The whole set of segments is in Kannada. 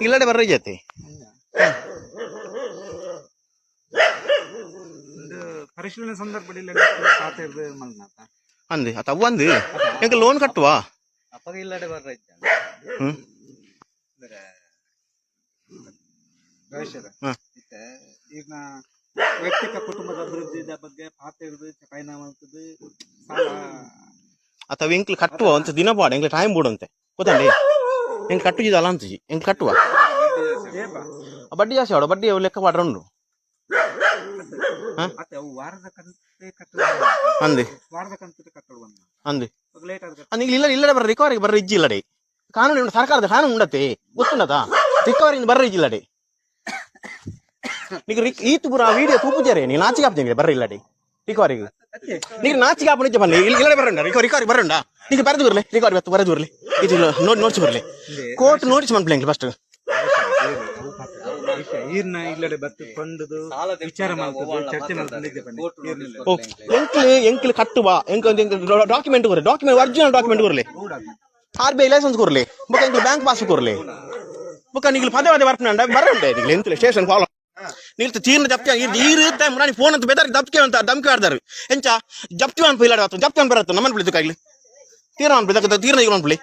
ಇಲ್ಲಡೆ ಬರ್ರಿ ಜೊತೆ. ಒಂದು ಪರಿಶೀಲನೆ ಸಂದರ್ಭದಲ್ಲಿ ಖಾತೆ ಇರ್ದು ಮಲ್ನಾಥ ಅಂದಿ ಅತ್ತ ಅವ್ವಂದು ಎಂಕ ಲೋನ್ ಕಟ್ಟುವ ಅಪ್ಪಗ ಇಲ್ಲಡೆ ಬರ್ರ ಹ್ಮ್. ಅಂದ್ರೆ ಭವಿಷ್ಯದ. ಈಗ ವೈಯಕ್ತಿಕ ಕುಟುಂಬದ ಅಭಿವೃದ್ಧಿದ ಬಗ್ಗೆ ಪಾತ್ರ ಇರ್ದು ಮಾಡ್ತದ್ದು ಸಾಲ ಅಥವಾ ಎಂಕ್ಲು ಕಟ್ಟುವ ಅಂತ ದಿನ ಪಾಡು. ಎಂಕ್ಲು ಟೈಮ್ ಬೋಡಂತೆ ಗೊತ್ತಂడి ಎಂಕ್ ಕಟ್ಟುಜಿದ ಅಲ್ಲ ಅಂತಜಿ ಎಂಕ್ ಕಟ್ಟುವ. ಬಡ್ಡಿ ಜಾಸ್ತಿ ಆಡು ಬಡ್ಡಿ ಲೆಕ್ಕ ಕಟ್ಟುವ. ಅಂದೆ. ಅಂದೆ. ಅಂದ್. ಇಲ್ಲ ಇಲ್ಲಡೆ ಬರ್ರಿ ರಿಕವರಿಗೆ ಬರ್ರಿ ಇಜ್ಜಿ ಇಲ್ಲಡೆ ಕಾನೂನು ಉಂಟು ಸರ್ಕಾರದ ಕಾನೂನು ಉಂಡತೆ ಗೊತ್ತುಂಡತಾ ರಿಕವರಿಂದ ಬರ್ರಿ ಇಲ್ಲಡೆ ರಿಕ್ ಈತು ಪುರ ವಿಡಿಯೋ ತೂಪುಜಾರೆ ನೀ ನಾಚಿಗೆ ಹಾಪ್ತೀನಿ ಬರ್ರಿ ಇಲ್ಲಡೆ ರಿಕವರಿಗೆ ನೀಗ ನಾಚಿಗೆ ಹಾಪು ನಿಜ ಬನ್ನಿ ಇಲ್ಲಿ ಇಲ್ಲಡೆ ಬರಂಡ ರಿಕವರಿ ರಿಕವರಿ ಬರಂಡ ನೀಗ ಬರೆದು ಬರ್ಲಿ ರಿಕವರಿ ಬತ್ತು ಬರೆದು ಬರ್ಲಿ ಇದು ನೋಡಿ ನೋಡ್ಸಿ ಬರ್ಲಿ ಕೋರ್ಟ್ ನೋಟಿಸ್ ಮಾಡ್ಲಿ ಫಸ್ಟ್ ಈರ್ನ ಇಲ್ಲಡೆ ಬತ್ತು ಕೊಂಡದು ವಿಚಾರ ಮಾಡ್ತದ್ದು ಚರ್ಚೆ ಮಾಡ್ಕೊಂಡಿದ್ದೆ ಬನ್ನಿ ಓ ಎಂಕ್ಲು ಎಂಕ್ಲು ಕಟ್ಟುವ ಎಂಕ್ ಡಾಕ್ಯುಮೆಂಟ್ ಕೊರ್ಲಿ ಡಾಕ್ಯುಮೆಂಟ್ ಒರಿಜಿನಲ್ ಡಾಕ್ಯುಮೆಂಟ್ ಕೊರ್ಲಿ ಆರ್ ಬಿ ಐ ಲೈಸೆನ್ಸ್ ಕೊರ್ಲಿ ಬೊಕ್ಕ ಎಂಕ್ಲು ಬ್ಯಾಂಕ್ ಪಾಸ್ಬುಕ್ ಕೊರ್ಲಿ ಬೊಕ್ಕ ನಿಗ್ಲು ಪದೇ ಪದೇ ಬರ್ಪುಂಡ ಬರಂಡೆ ನಿಗ್ಲು ಎಂತಲೆ ಸ್ಟೇಷನ್ ಫಾಲೋ ನಿಲ್ತು ತೀರ್ನ ಜಪ್ತಿ ಇದು ಈ ರೀತಿ ಮುರಾನಿ ಫೋನ್ ಅಂತ ಬೆದರ್ ದಪ್ಕೆ ಅಂತ ದಮ್ಕೆ ಆಡ್ದಾರು ಎಂಚ ಜಪ್ತಿ ಅನ್ಪ ಇಲ್ಲ ಜಪ್ತಿ ಅನ್ ಬರತ್ತ. ನಮ್ಮನ್ ಬಿಳಿದು ಕಾಗ್ಲಿ. ತೀರ ಅನ್ ಬಿಡಕ ತೀರ್ನ ಈಗ ಅನ್ಬಿಳಿ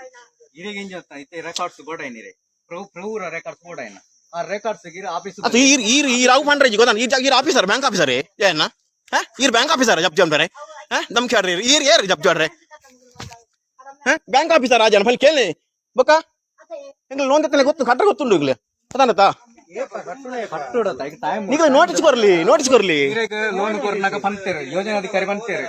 ಇರಿಗೆ ಏನ್ ಹೇಳ್ತಾ ಐತೆ ರೆಕಾರ್ಡ್ಸ್ ಕೂಡ ಏನಿದೆ ಪ್ರಭು ಪ್ರಭುರ ರೆಕಾರ್ಡ್ಸ್ ಕೂಡ ಏನ ಆ ರೆಕಾರ್ಡ್ಸ್ ಗಿರ ಆಫೀಸ್ ಅದು ಈ ಈ ಈ ರಾವ್ ಪಂಡ್ರೆ ಗೊತ್ತಾನ ಈ ಆಫೀಸರ್ ಬ್ಯಾಂಕ್ ಆಫೀಸರ್ ಏನ ಹಾ? ಈ ಬ್ಯಾಂಕ್ ಆಫೀಸರ್ ಜಪ್ತಿ ಅಂತಾರೆ ಹಾ? ದಮ್ಕೆ ಆಡ್ರಿ ಈರ್ ಏರ್ ಜಪ್ತಿ ಆಡ್ರೆ? ಹಾ? ಬ್ಯಾಂಕ್ ಆಫೀಸರ್ ರಾಜನ ಫಲ್ ಕೇಳಿ ಬೊಕ್ಕ? ಎಂಗ್ಲ ಲೋನ್ ಗೊತ್ತು ಕಟ್ಟ ಗೊತ್ತುಂಡು ಈಗಲೇ. ಅದಾನತಾ ಕಟ್ಟುಡತ್ತ ಈಗ ಟೈಮ್ ಈಗ ನೋಟಿಸ್ ಕೊರ್ಲಿ ನೋಟಿಸ್ ಕೊರ್ಲಿ ಲೋನ್ ಕೊರ್ನಾಗ ಯೋಜನಾ ಅಧಿಕಾರಿ ಬಂತೇರು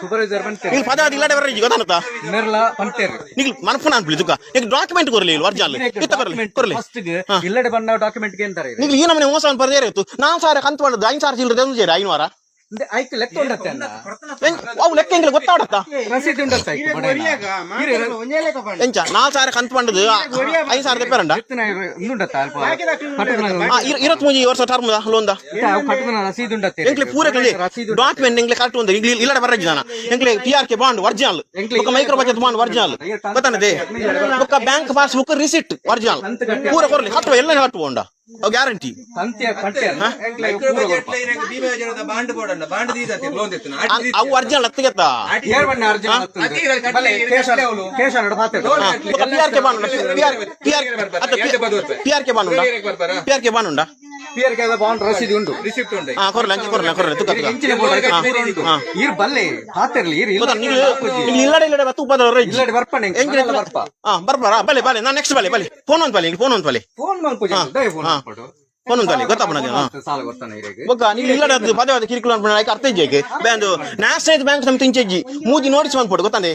ಸೂಪರ್ವೈಸರ್ ಬಂತೇರು ಈಗ ಪದ ಇಲ್ಲಡೆ ಬರ್ರಿ ಗೊತ್ತಾನತಾ ನಿರ್ಲ ಬಂತೇರು. ನಿಗ್ ಮನಫುನ ಅನ್ಬಿಳಿ ದುಃಖ ಈಗ ಡಾಕ್ಯುಮೆಂಟ್ ಕೊರ್ಲಿ ಇಲ್ಲಿ ಒರಿಜಿನಲ್ ಇತ್ತ ಕೊರ್ಲಿ ಕೊರ್ಲಿ ಫಸ್ಟ್ ಇಲ್ಲಡೆ ಬಂದ ಡಾಕ್ಯುಮೆಂಟ್ಗೆ ಅಂತಾರೆ ನಿಗ್ಲು ಈ ನಮ್ಮನೆ ಮೋಸ ಅನ್ ನಾನು ಇತ್ತು. ನಾನ್ ಸಾರ ಕಂತು ಮಾಡಿದ್ದು ಐದು ಸಾವಿರ ಚಿಲ್ಲರೆ ತಂದು ಐನು ವಾರ ಐಕ್ ಲೆಕ್ಕ ಉಂಡತ್ತೆ ಅಣ್ಣ ಹೆಂಗ್- ಅವು ಲೆಕ್ಕ ಹೆಂಗಿಲ್ಲ ಗೊತ್ತಾಡತ್ತ ರಸೀದಿ ಉಂಡತ್ತ ಐಕ್ ಎಂಚ ನಾಲ್ ಸಾವಿರ ಕಂತು ಪಂಡದು ಐದು ಸಾವಿರ ತೆಪ್ಪರಂಡ ಉಂಡುಂಡತ್ತ ಅಲ್ಪ ಕಟ್ಟುನ ಇರತ್ ಮೂಜಿ ವರ್ಷ ಟರ್ಮ್ ಲೋನ್ದ ಕಟ್ಟುನ ರಸೀದಿ ಉಂಡತ್ತೆ ಎಂಕ್ಲೆ ಪೂರ ರಸೀದಿ ಡಾಕ್ಯುಮೆಂಟ್ ಎಂಕ್ಲೆ ಕರೆಕ್ಟ್ ಒಂದು ಇಲ್ಲಿ ಇಲ್ಲಡೆ ಬರ್ರ ಜನ ಎಂಕ್ಲೆ T R K bond original ఒక ಮೈಕ್ರೋ ಬಜೆಟ್ ಬಾಂಡ್ ಒರಿಜಿನಲ್ ಗೊತ್ತಾನದೆ ఒక ಬ್ಯಾಂಕ್ ಪಾಸ್ಬುಕ್ ರಿಸಿಟ್ ಒರಿಜಿನಲ್ ಪೂರ ಕೊರ್ಲಿ ಕಟ್ಟುವ ಎಲ್ಲ ಕಟ್ಟುವ ಉಂಡ ಗ್ಯಾರಂಟಿ ಅವು original ಹತ್ತಿಗೆತ್ತ P R K bond P R K bond ಉಂಡ ಪಿ ಆರ್ ಕೆ ಬಾಂಡ್ ಉಂಡ ಪಿಯರ್ ಕೆ ಬಾಂಡ್ ರಸೀದಿ ಉಂಟು. ರಿಸಿಪ್ಟ್ ಉಂಟು. ಹಾ ಕೊರ್ಲಿ ಅಂಚೆ ಕೊರ್ಲಿ ಕೊರ್ಲಿ ತುಕ್ಕ ತುಕ್ಕ ಹೆಂಚಿನ ಬೋರ್ಡ್ ಹಾ. ಹಾ. ಇರ್ ಬಲ್ಲೆ ಹಾತಿರ್ಲಿ ಇರ್ ಇಲ್ಲ ಗೊತ್ತಾ ನೀವು ನೀವು ಇಲ್ಲಡೆ ಇಲ್ಲಡೆ ಬತ್ತು ಉಪದ್ರ ಇಲ್ಲಡೆ ಬರ್ಪಣೆ ಎಂಕ್ಲೆ ಬರ್ಪ. ಹಾ ಬರ್ಬಾರ ಬಲೆ ಬಲೆ ನಾ ನೆಕ್ಸ್ಟ್ ಬಲೆ ಬಲೆ ಫೋನ್ ಒಂದು ಬಲೆ ಒಂದು ಬಲೆ ದಯ ಬೊಕ್ಕ ನೀವು ಇಲ್ಲಡೆ ಪದೇ ಪದೇ ಕಿರಿಕುಲ ಅರ್ಥ ಇಜ್ಜೆಗೆ ಬ್ಯಾಂದು ಬ್ಯಾಂಕ್ ನಮ್ ತಿಂಚೆಜ್ಜಿ ಮೂಜಿ ನೋಟಿಸ್ ಬಂದ್ಬಿಡು ಗೊತ್ತಾನೆ?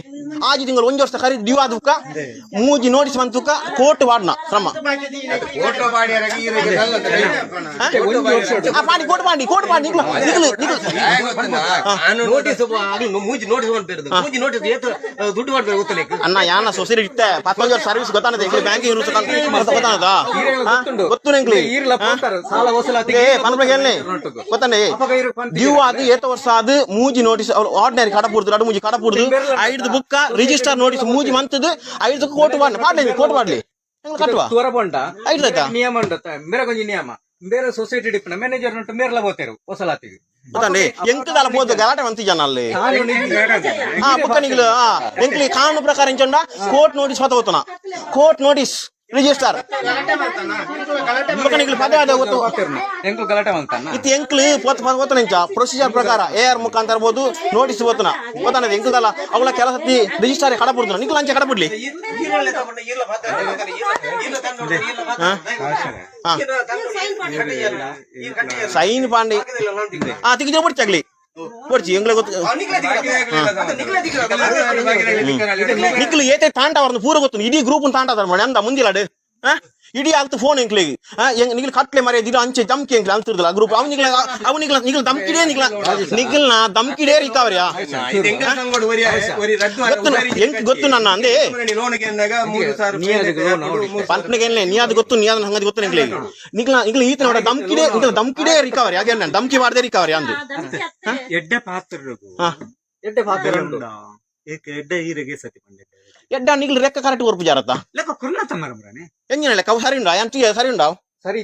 ಆಜಿ ತಿಂಗಳು ಒಂದು ವರ್ಷ ಖರೀದಿ ಡ್ಯೂ ಆದುಕ ಮೂಜಿ ನೋಟಿಸ್ ಬಂತುಕ ಕೋರ್ಟ್ ವಾಡ್ನ ಕ್ರಮ ಫೋಟೋ ಬಾಡಿಯರಾಗಿ ಈರಿಗೆ ಹಾ? ಆ ಪಾಡಿ ಕೋರ್ಟ್ ಪಾಡಿ ಕೋರ್ಟ್ ಪಾಡಿ ನಿಗ್ಲು ನಿಗ್ಲು ನಿಗ್ಲು ನೋಟಿಸ್ ಮೂಜಿ ನೋಟಿಸ್ ಮಾಡ್ತಿರೋದು ಮೂಜಿ ನೋಟಿಸ್ ಏತು ದುಡ್ಡು ಮಾಡ್ಬೇಕು ಗೊತ್ತಲಿಕ್ಕೆ ಅನ್ನ ಯಾನ ಸೊಸೈಟಿ ಇತ್ತೆ ಪತ್ತೊಂದು ವರ್ಷ ಸರ್ವಿಸ್ ಗೊತ್ತಾನದೆ ಈಗ ಬ್ಯಾಂಕಿಂಗ್ ರೂಲ್ಸ್ ಗೊತ್ತಾನದ ಗೊತ್ತು ನೆಂಗ್ಲಿ ಈರ್ಲ ಪೋತಾರ ಸಾಲ ವಸೂಲಾತಿ ಏ ಪನ್ಪಗೆ ಹೇಳಿ ಗೊತ್ತಾನೆ ಡ್ಯೂ ಆದು ಏತ ವರ್ಷ ಆದು ಮೂಜಿ ನೋಟಿಸ್ ಆರ್ಡಿನರಿ ಕಡಪುರ್ದು ನಡು ಮೂಜಿ ಕಡಪುರ್ದು ಐದು ಬುಕ್ಕ ರಿಜಿಸ್ಟರ್ ನೋಟಿಸ್ ಮೂಜಿ ಮಂತದ್ದು ಐದು ಕೋರ್ಟ್ ಮಾಡ್ಲಿ ಮಾಡ್ಲಿ ಕೋರ್ಟ್ ಮಾಡ್ಲಿ ಹೆಂಗ್ ಕಟ್ಟುವ ತೂರ ಬಂಡ ಆಯ್ತಾಯ್ತಾ ನಿಯಮ ಉಂಡತ್ತ ಮೇರೆ ಕೊಂಚ ನಿಯಮ ಬೇರೆ ಸೊಸೈಟಿ ಡಿಪ್ನ ಮ್ಯಾನೇಜರ್ ಉಂಟು ಮೇರ್ಲ ಬೋತೇರು ವಸೂಲಾತಿಗೆ ಗೊತ್ತಾನೆ ಎಂಕದಾಲ ಹೋದ ಗಲಾಟೆ ಮಂತಿ ಜನ ಅಲ್ಲಿ ಹಾ ಬುಕ್ಕ ನಿಗ್ಲು ಹಾ ಎಂಕ್ಲಿ ಕಾನೂನು ಪ್ರಕಾರ ಎಂಚಂಡ ಕೋರ್ಟ್ ರಿಜಿಸ್ಟರ್ ಪದೇ ಅದ ಗೊತ್ತು. ಎಂಕು ಗಲಾಟೆ ಮಾಡ್ತಾನ? ಇತ್ತು ಎಂಕ್ಲಿ ಪೋತ್ ಹೋತನ ಇಂಚ ಪ್ರೊಸೀಜರ್ ಪ್ರಕಾರ ಎ ಆರ್ ಮುಖಾಂತರ ಬೋದು ನೋಟಿಸ್ ಹೋತನ ಗೊತ್ತಾನ ಎಂಕ್ಲದಲ್ಲ ಅವಳ ಕೆಲಸ ರಿಜಿಸ್ಟರ್ ಕಡಪುಡ್ದು ನಿಗ್ಲು ಅಂಚೆ ಕಡಪುಡ್ಲಿ ಸೈನ್ ಪಾಂಡಿ. ಆ ತಿಗಿದ ಬಿಡ್ಚಾಗ್ಲಿ ಬಿಡ್ಚಿ ಎಂಗ್ಲೆ ಗೊತ್ತು ನಿಕ್ಲು ಏತೆ ತಾಂಟ ಅವ್ರನ್ನ ಪೂರ ಗೊತ್ತು ಇಡೀ ಗ್ರೂಪ್ ತಾಂಟ ಅದಾರ ಮಾಡಿ ಅಂದ ಮುಂದಿಲಾಡು ಇಡೀ ಆಗ್ತು ಫೋನ್ ಎಂಕ್ಲಿಗೆ ನಿಗ್ಲು ಕಟ್ಲೆ ಮರೆ ದಿನ ಅಂಚೆ ದಮ್ಕಿ ಎಂಕ್ಲೆ ಅಂತಿರ್ದಲ್ಲ ಗ್ರೂಪ್ ಅವ್ ನಿಗ್ಲ ಅವ್ ನಿಗ್ಲ ದಮ್ಕಿಡೇ ನಿಗ್ಲ. ನಿಗ್ಲ್ನ ದಮ್ಕಿಡೇ ರಿಕವರಿಯಾ ಗೊತ್ತು ಎಂಕ್ ಗೊತ್ತು ನನ್ನ ಅಂದೆ? ಏನ್ಲೆ ನೀ ಅದು ಗೊತ್ತು ನೀ ಅದನ್ನ ಹಂಗದ್ ಗೊತ್ತು ನಿಗ್ಲಿ ನಿಗ್ಲ ನಿಗ್ಲ ಈತ ನೋಡ ದಮ್ಕಿಡೇ ನಿಗ್ಲ ದಮ್ಕಿಡೇ ರಿಕವರಿ ಹಾಗೆ ನಾನು ದಮ್ಕಿ ಮಾಡದೆ ರಿಕವರಿ ಅಂದು ಎಡ್ಡೆ ಪಾತ್ರ ಹಾ. ಎಡ್ಡೆ ಪಾತ್ರ ಏಕೆ ಎಡ್ಡೆ ಈರಿಗೆ ಸತಿ ಬಂದಿದ್ದೆ ಎಡ್ಡ ನೀಗ್ಲು ರೆಕ್ಕ ಕರೆಕ್ಟ್ ಕೊರ್ಪು ಜಾರತ್ತ ಲೆಕ್ಕ ಕೊರ್ಲತ್ತ ಮರಮ್ರಾನೆ ಎಂಜಿನ ಲೆಕ್ಕ ಸರಿ ಉಂಡಾ ಎಂಟಿ ಸರಿ ಉಂಡಾವು ಸರಿ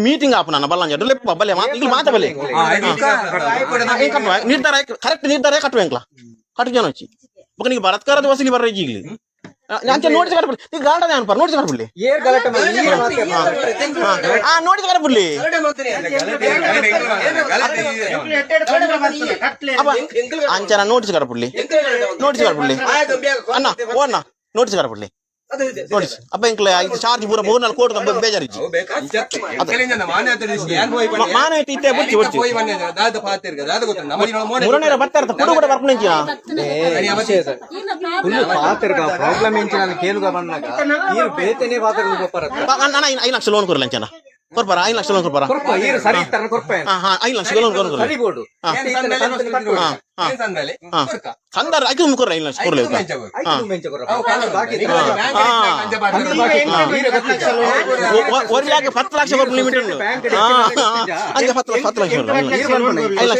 ಮೀಟಿಂಗ್ ಆಪ್ ನಾನು ಬಲ್ಲ ಬಲ್ಲೆ ಇಂಗ್ಲು ಮಾತ ಬಲ್ಲೆ ನಿರ್ಧಾರ ಕರೆಕ್ಟ್ ನಿರ್ಧಾರ ಕಟ್ಟುವೆಂಕ್ಲ ಕಟ್ಟು ಜನ వచ్చి ఒక నీకు భరత్కార దివాసి నీ బర్రె జీగిలి ಅಂತ ನೋಡಿಸಿ ಕಟ್ಬಿಡ್ಲಿ ಈಗ ಗಾಂಡ ನಾನು ಪರ್ ನೋಡಿಸಿ ಕಟ್ಬಿಡ್ಲಿ ಏರ್ ಗಲಾಟೆ ಹಾ ನೋಡಿಸಿ ಕಟ್ಬಿಡ್ಲಿ ಅಂಚನ ನೋಟಿಸ್ ಕಟ್ಬಿಡ್ಲಿ ನೋಟಿಸ್ ಕಟ್ಬಿಡ್ಲಿ ಅಣ್ಣ ಓ ಅಣ್ಣ ನೋಟಿಸ್ ಕಟ್ಬಿಡ್ಲಿ ಅಪ್ಪ ಇಂಕ್ಲ ಇದು ಚಾರ್ಜ್ ಪೂರ ಮೂರ್ ನಾಲ್ಕು ಕೋಟಿ ಹೋಗಿ ಬನ್ನಿ. ಮಾನ ಐತಿ ಇತ್ತೆ ಬುಚ್ಚಿ ಬುಚ್ಚಿ ಕುಡು ಬರ್ಕೊಂಡು ಪ್ರಾಬ್ಲಮ್ ಇಂಚ ನಾನು ಕೇಳುಗ ಬಂದಾಗ ನೀರು ಬೇತೇನೆ ಪಾತ್ರ ಅಣ್ಣ ಐದು ಲಕ್ಷ ಲೋನ್ ಕೊರಲ್ಲ ಅಂಚನ ಕೊರ್ಪಾರ ಐದು ಲಕ್ಷ ಲೋನ್ ಕೊರ್ಪಾರ ಕೊರ್ಪ ಸರಿ ಕೊರ್ಪ? ಹಾ ಹಾ ಐದು ಲಕ್ಷ ಲೋನ್ ಕೊರಲ್ಲ ಹಾ. ಕೊರ್ಕ. ಸಂದಾರ ಐದು. ಬಾಕಿ ಬಾಕಿ ಕಂತು ಇರೋದು. ಹಾ. ನೀರು ಗೊತ್ತಿಲ್ಲ. ಹತ್ತು ಲಕ್ಷ ಕೊಟ್ಟು ಲಿಮಿಟ್ ಉಂಟು? ಹಂಗೆ ಹತ್ತು ಲಕ್ಷ ಹತ್ತು ಲಕ್ಷ ಐದು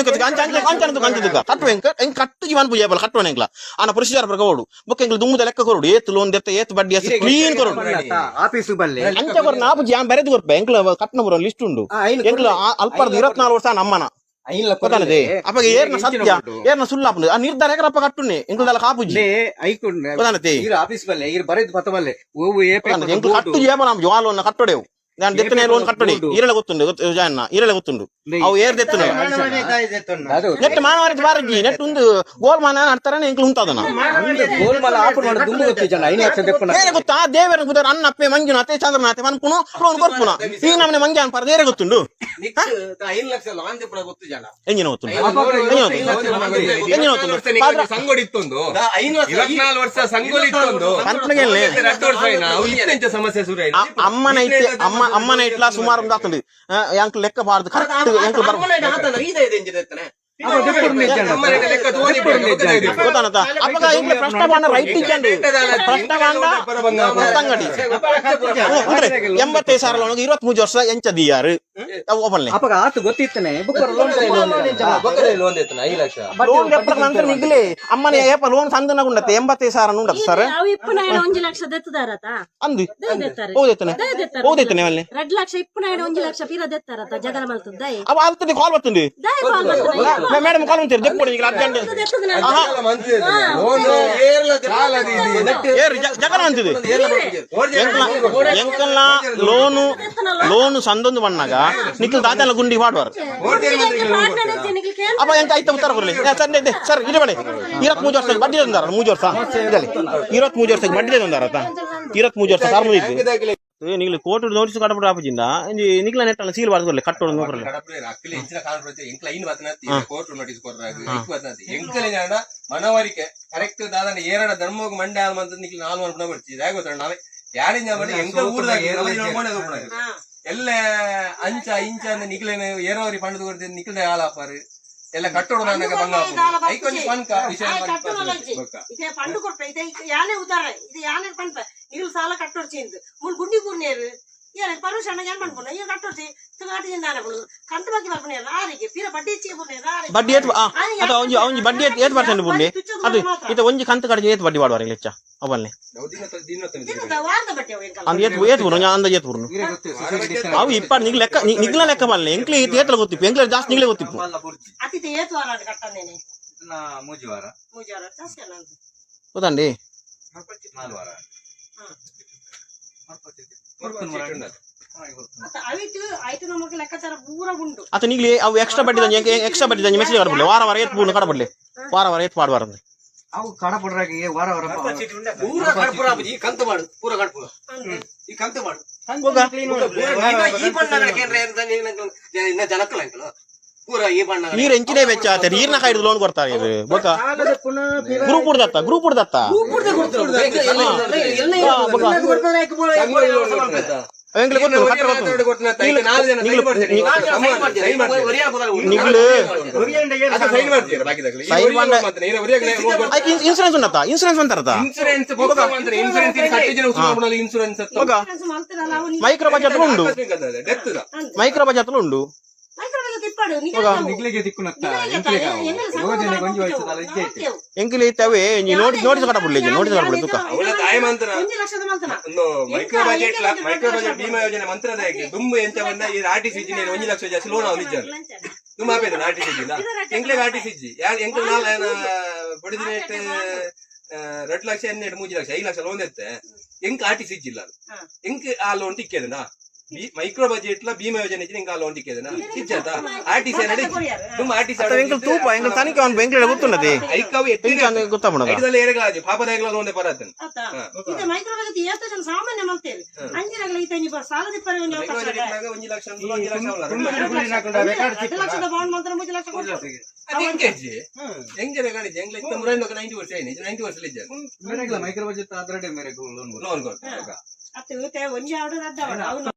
ತುಕ ಅಂಚ ಅಂಚ ಅಂಚ ಅಂಚ ಅಂಚ ಕಟ್ಟು ಎಂಕ ಎಂಕ್ ಕಟ್ಟು ಜೀವನ ಪೂಜೆ ಬಲ ಕಟ್ಟು ಎಂಕ್ಲ ಆನ ಪ್ರೊಸೀಜರ್ ಪ್ರಕಾರ ಓಡು ಬೊಕ್ಕ ಎಂಕ್ಲ ದುಮ್ಮದ ಲೆಕ್ಕ ಕೊರೋಡು ಏತ್ ಲೋನ್ ದೆತ್ತ ಏತ್ ಬಡ್ಡಿ ಅಸ ಕ್ಲೀನ್ ಕೊರಡು ಆಫೀಸು ಬಲ್ಲೆ ಅಂಚ ಕೊರ ನಾಪು ಜಾನ್ ಬೆರೆದು ಕೊರ್ಪೆ ಎಂಕ್ಲ ಕಟ್ನ ಬರೋ ಲಿಸ್ಟ್ ಉಂಡು. ಆ, ಐನು ಎಂಕ್ಲ ಆ- ಅಲ್ಪರ್ದು ಇರತ್ನಾಲ್ಕು ವರ್ಷ ನಮ್ಮನ. ಗೊತ್ತಾನದೆ ಕೊರ್ಲೆ. ಅಪ್ಪಗೆ ಏರ್ನ ಇಂಚಿನ ಸತ್ಯ ಬೋರ್ಡು. ಏರ್ನ ಸುಳ್ಳಾಪುಂಡು ಆ ನಿರ್ಧಾರ ಎಕರಪ್ಪ ಕಟ್ಟುನೆ ಎಂಕ್ಲದಲ್ಲ ಕಾಪುಜಿ ಲೇ, ಐಕೊಂಡು ಗೊತ್ತಾನತೆ ಈರು ಆಫೀಸ್ ಬಲ್ಲೆ ಈರು ಬರೆದು ಪತ್ತ ಬಲ್ಲೆ ಓವು ಏ ಪೇಪರ್ ಎಂಕ್ಲ ಕಟ್ಟು ಜೀವ ನಾವು ಜವಾಲನ್ನ ಕಟ್ಟೊಡೆವು ನಾನು ದೆತ್ತನೆ ಲೋನ್ ಕಟ್ಟೊಡೆ ಬೋರ್ಡು. ಈರಳೆ ಗೊತ್ತುಂಡು ಗೊತ್ತು ಜಾನ್ನ ಈರಳೆ ಗೊತ್ತುಂಡು ಅವು ಏರ್ ದೆತ್ತನೆ ಅದು ನೆಟ್ ಮಾನವಾರಿ ಬಾರಜಿ ನೆಟ್ ಒಂದು ಗೋಲ್ ಮಾನ ಆಡ್ತಾರನೆ ಎಂಕ್ಲು ಉಂಟಾದನ ಒಂದು ಗೋಲ್ಮಾಲ ಆಪನ್ ಮಾಡೋದು ತುಂಬ ಗೊತ್ತಿದ್ದಲ್ಲ ಐನು ಲಕ್ಷ ತೆಪ್ಪನ ಬೇರೆ ಗೊತ್ತಾ ದೇವರ ಕುದರ ಅನ್ನಪ್ಪೆ ಮಂಜುನಾಥೆ ಚಂದ್ರನಾಥೆ ಮನ್ಪುನು ಲೋನ್ ಕೊರ್ಪುನ ಈಗ ನಮ್ಮನೆ ಮಂಜ ಅನ್ಪಾರ ಬೇರೆ ಗೊತ್ತುಂಡು ನಿಕ್ಸ್ ಐದು ಲಕ್ಷ ಲಾಂಚ್ ಪುಡ ಗೊತ್ತು ಜನ ಎಂಜಿನ ಗೊತ್ತುಂಡು ಐದು ಲಕ್ಷ ಎಂಜಿನ ಗೊತ್ತುಂಡು ಗೊತ್ತು. ಎಂಜಿನ ಐದು ಗೊತ್ತುಂಡು ವರ್ಷ ನಿಮಗೆ ಸಂಗೋಡಿ ಇತ್ತೊಂದು ಐದು ವರ್ಷ ಇಪ್ಪತ್ನಾಲ್ಕು ವರ್ಷ ಸಂಗೋಲಿ ಇತ್ತೊಂದು ಕನ್ಪನಿಗೆ ಎಲ್ಲಿ? ಎರಡು ವರ್ಷ ಆಯ್ತು. ಅವು ಇತ್ತೆಂಚ ಸಮಸ್ಯೆ ಶುರು ಆಯ್ತು ಅ- ಅಮ್ಮನ ಐತೆ ಅಮ್ಮ ಅಮ್ಮನ ಇಟ್ಲ ಸುಮಾರು ಒಂದು ಆಗ್ತದೆ ಎಂಕ್ ಲೆಕ್ಕ ಬಾರ್ದು ಕರೆಕ್ಟ್ ಎಂಕ್ ಬರ್ ಅಮ್ಮನ ಲೆಕ್ಕ ತೋನಿ ಬಿಡು, ಗೊತ್ತಿದೆ ಇದು. ಪ್ರಶ್ನಬಾಣ ರೈಟ್ ಇಜ್ಜಂಡಿ ಪ್ರಶ್ನಬಾಣ ಅಂಗಡಿ ಅಂದ್ರೆ ಎಂಬತ್ತೈದು ಸಾವಿರ ಲೋನ್ ಇರುವತ್ ಮೂರು ವರ್ಷ ಎಂಚದಿಯಾರು ಒಬ್ಬನೇ ಅಪ್ಪ ಆತು ಗೊತ್ತಿತ್ತನೆ. ಲೋನ್ ನಂತರ ನಿಗ್ಲಿ ಅಮ್ಮನ ಏಪ ಲೋನ್ ಸಂದನ ಎಂಬತ್ತೈದು ಸಾವಿರ ಉಂಡತ್ತೆ ಸರ್? ಒಂಜಿ ಲಕ್ಷ ಹೌದೈತನೆ ಹೌದೈತನೆ ರೆಡ್ ಲಕ್ಷ ಇಪ್ಪನಾಯಣ ಒಂಜಿ ಲಕ್ಷ ಪೀರ ದೆತ್ತಾರತ ಅವ ಕಾಲ್ ಬರ್ತದೆ. ಮೇಡಮ್ ದೆಪ್ಪಡಿ ಈಗ ಅರ್ಜೆಂಟ್ ಏರ್ ಜ- ಜಗಳ ಅಂತಿದೆ ಎಂಕಲ್ನ ಲೋನು ಲೋನು ಸಂದೊಂದು ಬಣ್ಣಾಗ ನಿಖಿಲ್ ದಾತೆಲ್ಲ ಗುಂಡಿ ಮಾಡುವಾರು ಅಪ್ಪ ಎಂತ ಐತ ಉತ್ತರ ಕೊರಲಿ ಸರ್ ಇದೆ ಸರ್ ಇದೆ ಬಡಿ ಇರತ್ ಮೂಜು ವರ್ಷ ಬಡ್ಡಿ ತಂದಾರ ಮೂಜು ವರ್ಷ ಇರತ್ ಮೂಜು ವರ್ಷಕ್ಕೆ ಬಡ್ಡಿ ತಂದಾರ ಇರತ್ ಮೂಜು ವರ್ಷ ಸಾರ್ ಮುಗಿತು ನೀಗ್ಲಿ ಕೋರ್ಟ್ ನೋಟಿಸ್ ಕಟ್ಟಬಿಟ್ಟು ಆಪಜಿಂದ ನಿಖಿಲ ನೆಟ್ಟಲ್ಲ ಸೀಲ್ ಬಾರ್ದು ಕೊರಲಿ ಕಟ್ಟೋಡು ನೋಡ್ರಲ್ಲ ಅಕ್ಕಲಿ ಹೆಚ್ಚಿನ ಕಾಲ ಪ್ರತಿ ಎಂಕ್ಲ ಐನು ಬತ್ತನತ್ತಿ ಕೋರ್ಟ್ ನೋಟಿಸ್ ಕೊಡ್ರಾಗ ಎಂಕ್ ಬತ್ತನತ್ತಿ ಎಂಕಲೆ ಜಾಣ ಮನವರಿಕೆ ಕರೆಕ್ಟ್ ದಾದನ ಏರಡ ಧರ್ಮೋಗ ಮಂಡ್ಯ ಅಂತ ನಿಕ್ಲಿ ನಾಲ್ ಮರ್ಪಣ ಬರ್ತಿ ಇದಾಗ ಗೊತ್ತಾಣ ನಾವೇ ಯಾರಿಂದ ಮಾಡಿ ಎಂಕ ಊರ್ದಾಗ ಎಲ್ಲ ಅಂಚ ಇಂಚ ಅಂತ ನಿಕ್ಲೇನ ಏರೋರಿ ಪಂಡದು ಕೊಡ್ತಿದ್ ನಿಕ್ಲೆ ಹಾಲಾಪಾರು ಎಲ್ಲ ಕಟ್ಟೋಡು ನನಗೆ ಬಂಗ ಐಕೊಂಚ ಪಂಕ ವಿಷಯ ಪಂಕ ಇದೇ ಪಂಡು ಕೊಟ್ಟ ಇದೇ ಯಾನೇ ಉದಾರ ಇದು ಯಾನೇ ಪಂಪ ನೀವು ಸಾಲ ಕಟ್ಟೋರ್ಚಿಂದು ಮುಲ್ ಗುಂಡಿ ಗುರ್ನೇರು ಏನ ಪರ್ಮಿಷನ್ ಏನ್ ಮಾಡ್ಬೋಣ ಈಗ ಕಟ್ಟೋರ್ಚಿ. ತುಗಾಟಿ ಜಿಂದಾನೆ ಬಿಡು ಕಂತು ಬಗ್ಗೆ ಬರ್ಬೋಣ ಆರಿಗೆ ಪೀರ ಬಡ್ಡಿ ಹೆಚ್ಚಿಗೆ ಬೋಣ ಬಡ್ಡಿ ಏತ್ ಆ, ಅಥವಾ ಅವಂಜಿ ಒಂಜಿ ಬಡ್ಡಿ ಏತ್ ಏತ್ ಪರ್ಸೆಂಟ್ ಅದು ಇತ ಒಂಜಿ ಕಂತು ಕಡೆ ಏತ್ ಬಡ್ಡಿ ಮಾಡುವಾರ ಲೆಚ್ಚ ಅವಲ್ಲೆ ಅಂದ್ ಏತ್ ಏತ್ ಬುರ್ನು ಅಂದ ಏತ್ ಬುರ್ನು. ಅವು ಇಪ್ಪ ನಿಗ್ ಲೆಕ್ಕ ನಿಗ್ಲ ಲೆಕ್ಕ ಬಲ್ಲೆ ಎಂಕ್ಲಿ ಏತ್ ಏತ್ಲ ಗೊತ್ತಿಪ್ಪು. ಎಂಕ್ಲ ಜಾಸ್ತಿ ನಿಗ್ಲೆ ಗೊತ್ತಿಪ್ಪು. ಅತಿಥಿ ಏತು ವಾರ ಕಟ್ಟನೇನೆ ಮೂಜಿವಾರ ಮೂಜಾರ ಜಾಸ್ತಿ ಅಲ್ಲ ಅಂತ. ಗೊತ್ತಂಡಿ ನಾಲ್ಕು ವಾರ. ಮತ್ತೆ ಅವಿಟ್ಟು ಆಯ್ತು ನಮಗೆ ಲೆಕ್ಕಾಚಾರ ಪೂರ ಉಂಟು ಅತ ನಿಗ್ಲಿ ಅವು ಎಕ್ಸ್ಟ್ರಾ ಬಡ್ಡಿ ದಂಜಿ ಎಕ್ಸ್ಟ್ರಾ ಬಡ್ಡಿ ದಂಜಿ ಮೆಸೇಜ್ ಕಡಬಡ್ಲೆ ವಾರ ವಾರ ಏತ್ ಪೂರ್ಣ ಕಡಬಡ್ಲೆ ವಾರ ವಾರ ಏತ್ ಪಾಡ್ವಾರ ಅವು ಕಡ ಬಿಡ್ರಾಗಿ ವಾರ ವಾರ ಪೂರ ಕಡ್ಪುರ ಈ ಕಂತು ಮಾಡು ಪೂರ ಕಡ್ಪುರ ಈ ಕಂತು ಮಾಡು ಈ ಬಣ್ಣ ಕೇಂದ್ರ ಇನ್ನ ಜನಕ್ಕಲ್ಲ ಅಂಕಲ್ ಪೂರ ಈ ನೀರ್ ಹೆಂಚಿನೇ ವೆಚ್ಚ ಆತ ನೀರ್ನ ಕಾಯ್ದು ಲೋನ್ ಕೊಡ್ತಾರೆ ಇದು. ಬೊಕ ಗ್ರೂಪ್ ಹುಡ್ದತ್ತ ಗ್ರೂಪ್ ಹುಡ್ದತ್ತ ಇನ್ಸೂರೆನ್ಸ್ ಉಂಟತ್ತ ಇನ್ಸೂರೆನ್ಸ್ ಅಂತಾರತ ಇನ್ಸೂರೆನ್ಸ್ ಮೈಕ್ರೋ ಬಜೆಟ್ ಉಂಡು. ಮೈಕ್ರೋ ಬಜೆಟ್ ಉಂಡು. ಮೈಕ್ರೋವೇವ್ ತಿಪ್ಪಾಡು ನಿಗ್ಲಿಗೆ ದಿಕ್ಕುನತ್ತ ಯೋಜನೆ ಗೊಂಜಿ ವಹಿಸದಲ್ಲ ಇದ್ದೇ ಇತ್ತು ಎಂಕಿಲಿ ಇತ್ತವೆ ನೋಟಿಸ್ ನೋಟಿಸ್ ಕಟ್ಟಬಿಡ್ಲಿ ನೋಟಿಸ್ ಕಟ್ಟಬಿಡ್ಲಿ ತುಕ ಅವಳ ತಾಯಿ ಮಂತ್ರ. ಒಂದು ಮೈಕ್ರೋ ಬಜೆಟ್ ಮೈಕ್ರೋ ಬಜೆಟ್ ಭೀಮಾ ಯೋಜನೆ ಮಂತ್ರದ ದುಂಬು ಎಂಚವನ್ನ ಈ ಆರ್ ಟಿ ಸಿ ಜಿ ಒಂದು ಲಕ್ಷ ಜಾಸ್ತಿ ಲೋನ್ ಅವ್ನು ನಿಜ ತುಂಬ ಆಪೇದ ಆರ್ ಟಿ ಸಿ ಜಿನ ಎಂಕ್ಲೆಗ್ ಆರ್ ಟಿ ಸಿ ಜಿ ಯಾರು ಎಂಕ್ಲ ನಾಲ್ ಏನ ಬಡಿದಿನ ಎರಡು ಲಕ್ಷ ಎನ್ನೆರಡು ಮೂರು ಲಕ್ಷ ಐದು ಲಕ್ಷ ಲೋನ್ ಎತ್ತೆ ಎಂಕ್ ಆರ್ ಟಿ ಸಿ ಇಲ್ಲ ಎಂಕ್ ಆ ಲೋನ್ ಟಿಕ್ಕೇದನ ಮೈಕ್ರೋ ಬಜೆಟ್ ಲ ಭೀಮಾ ಯೋಜನೆ ಎಂಕಲ್ ತನಿಖೆ ಅವ್ನು ಬೆಂಗ್ಳೂರ ಗೊತ್ತುಂಡದೆ ಐಕಾವು ಎಂಕ ಎತ್ತಿನ ಗೊತ್ತಾಗ್ಬಿಡದ ಐದರಲ್ಲಿ ಏರೆಗಾಜಿ ಪಾಪದಾಗಲ ಲೋನ್ ಬರತ್ತನ್ ಇದು ಮೈಕ್ರೋವೇವ್ ಏತ ಜನ ಸಾಮಾನ್ಯ ಮಲ್ತೇವೆ ಅಂಜಿನಗಳ ಸಾಲದ ಪರಿ ಒಂದು ಅವಕಾಶ ಲಕ್ಷ ಲಕ್ಷದ ಬಾಂಡ್ ಮಾತ್ರ ಲಕ್ಷ ಕೊಡ್ತಾರೆ ಅದು. ಹೆಂಗೆ ಅಜ್ಜಿ ಹೆಂಗೆ ಗಾಡಿ ಹೆಂಗ್ ಇತ್ತ ಮುರೈನ್ ನೈಂಟಿ ವರ್ಷ ಏನು ನೈಂಟಿ ವರ್ಷ ಇದ್ದ ಮೇರೆಗ್ಲ ಮೈಕ್ರೋ ಬಜೆಟ್ ಆದ್ರೆ ಮೇರೆ ಲೋನ್ ಲೋನ್ ಕೊಟ್ಟು ಅತ್ತೆ ಒಂಜಿ ಆರ್ಡರ್